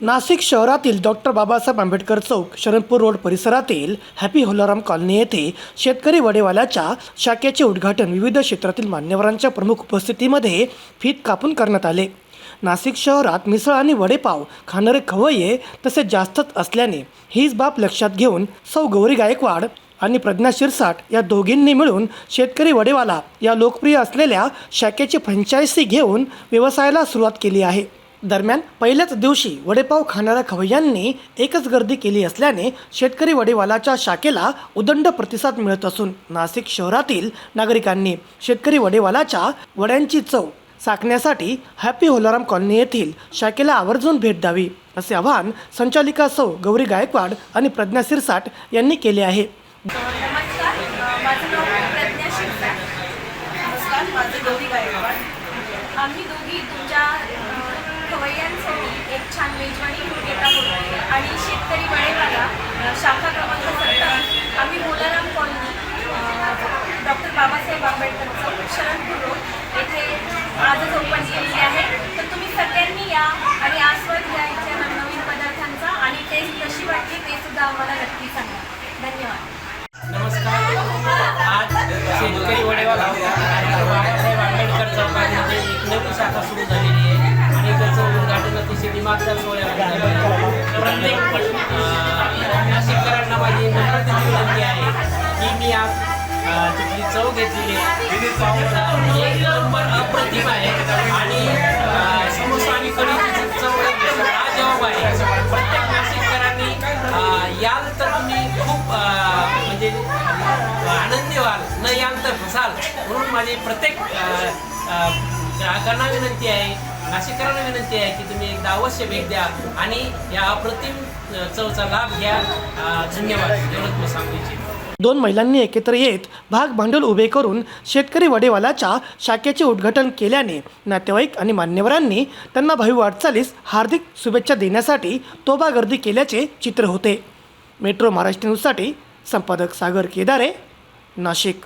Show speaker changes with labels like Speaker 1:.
Speaker 1: नाशिक शहरातील डॉक्टर बाबासाहेब आंबेडकर चौक शरणपूर रोड परिसरातील happy Holaram colony येथे शेतकरी वडेवाल्याच्या शाखेचे उद्घाटन विविध क्षेत्रातील मान्यवरांच्या प्रमुख उपस्थितीमध्ये फीत कापून करण्यात आले. नाशिक शहरात मिसळ आणि वडेपाव खाणारे खवय्ये तसे जास्तच असल्याने हीच बाब लक्षात घेऊन सौ गौरी गायकवाड आणि प्रज्ञा शिरसाट या दोघींनी मिळून शेतकरी वडेवाला या लोकप्रिय असलेल्या शाखेची फ्रँचायसी घेऊन व्यवसायाला सुरुवात केली आहे. दरम्यान पहिल्याच दिवशी वडेपाव खाणाऱ्या खवय्यांनी एकच गर्दी केली असल्याने शेतकरी वडेवालाच्या शाखेला उदंड प्रतिसाद मिळत असून नाशिक शहरातील नागरिकांनी शेतकरी वडेवालाच्या वड्यांची चव चाकण्यासाठी हॅपी होलाराम कॉलनी येथील शाखेला आवर्जून भेट द्यावी असे आवाहन संचालिका सौ गौरी गायकवाड आणि प्रज्ञा सिरसाट यांनी केले आहे.
Speaker 2: आम्ही दोघी तुमच्या खवय्यांसाठी एक छान मेजवानी घेऊन येत आहोत आणि शेतकरी वडेवाला शाखा क्रमांक सत्तर आम्ही बोलाराम कॉलनी डॉक्टर बाबासाहेब आंबेडकर चौक शरणपूर रोड येथे आजच ओपन केलेली आहे. तर तुम्ही सगळ्यांनी या आणि आस्वाद घ्या इथल्या नवनवीन पदार्थांचा आणि टेस्ट कशी वाटली ते सुद्धा आम्हाला नक्की सांगा. धन्यवाद.
Speaker 3: तिथली चव घेतलेली आहे. एक नंबर अप्रतिम आहे. आणि समोसा आणि कढीची चव एक लाजवाब आहे. प्रत्येक नाशिककरांनी याल तर तुम्ही खूप म्हणजे आनंदी व्हाल. न याल तर फसाल म्हणून माझी प्रत्येक ग्राहकांना विनंती आहे नाशिककरांना विनंती आहे की तुम्ही एकदा अवश्य भेट द्या आणि या अप्रतिम चवचा लाभ घ्या. धन्यवाद. एवढंच मी सांगू इच्छितो.
Speaker 1: दोन महिलांनी एकत्र येत भाग भांडवल उभे करून शेतकरी वडेवालाच्या शाखेचे उद्घाटन केल्याने नातेवाईक आणि मान्यवरांनी त्यांना भावी वाटचालीस हार्दिक शुभेच्छा देण्यासाठी तोबा गर्दी केल्याचे चित्र होते. मेट्रो महाराष्ट्र न्यूजसाठी संपादक सागर केदारे नाशिक.